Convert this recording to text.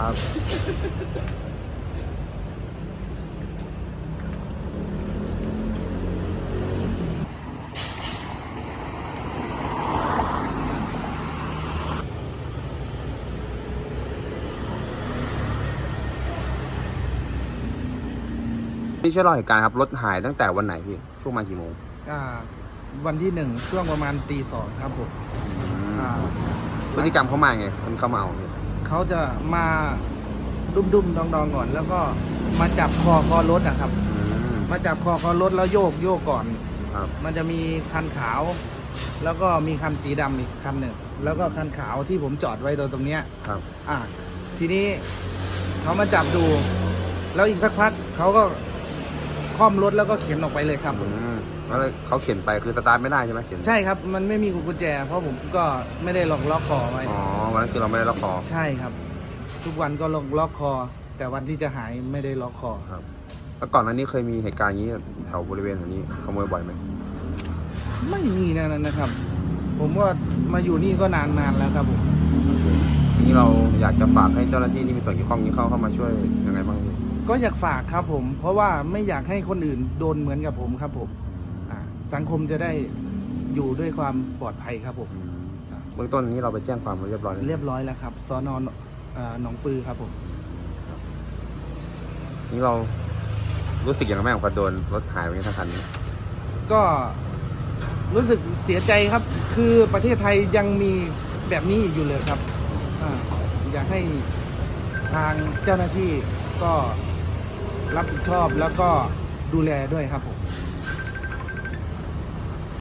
ครับ นี่ช่วยเล่าเหตุการณ์ครับ รถหายตั้งแต่วันไหนพี่ ช่วงประมาณกี่โมง อ่า วันที่หนึ่งช่วงประมาณตีสองครับผมอ่าพฤติกรรมเขามาไง มันเขามาเอาพี่ เขาจะมาดุมดุมๆดองดองๆก่อน แล้วก็มาจับคอคอรถอะครับอืมมาจับคอคอรถแล้วโยกโยกก่อน ครับ มันจะมีคันขาว แล้วก็มีคันสีดำอีกคันหนึ่งแล้วก็คันขาวที่ผมจอดไว้ตรงตรงเนี้ย ครับ อ่าทีนี้เขามาจับดู แล้วอีกสักพักเขาก็คล่อมรถแล้วก็เข็นออกไปเลยครับ อืม แล้วเขาเข็นไปคือสตาร์ทไม่ได้ใช่ไหมเข็นใช่ครับ มันไม่มีกุญแจ เพราะผมก็ไม่ได้ล็อกล็อกคอไว้ อ๋อวันนั้นคือเราไม่ได้ล็อกคอใช่ครับ ทุกวันก็ล็อกล็อกคอ แต่วันที่จะหายไม่ได้ล็อกคอครับแล้วก่อนหน้านี้เคยมีเหตุการณ์อย่างนี้แถวบริเวณแถวนี้ขโมยบ่อยไหมไม่มีนะนะครับ ผมว่ามาอยู่นี่ก็นานนานแล้วครับผมทีนี้เราอยากจะฝากให้เจ้าหน้าที่ที่มีส่วนเกี่ยวข้องนี้เข้าเข้ามาช่วยยังไงบ้างพี่ก็อยากฝากครับผม เพราะว่าไม่อยากให้คนอื่นโดนเหมือนกับผมครับผมอ่า สังคมจะได้อยู่ด้วยความปลอดภัยครับผม อืมเบื้องต้นนี้เราไปแจ้งความไว้เรียบร้อยแล้วเรียบร้อยแล้วครับสอนอนหนองปือครับผม นี่เรารู้สึกอย่างไรบ้างพอโดนรถหายไปทั้งคันนี้ ก็รู้สึกเสียใจครับ คือประเทศไทยยังมีแบบนี้อยู่เลยครับอาอยากให้ทางเจ้าหน้าที่ก็รับผิดชอบแล้วก็ดูแลด้วยครับผม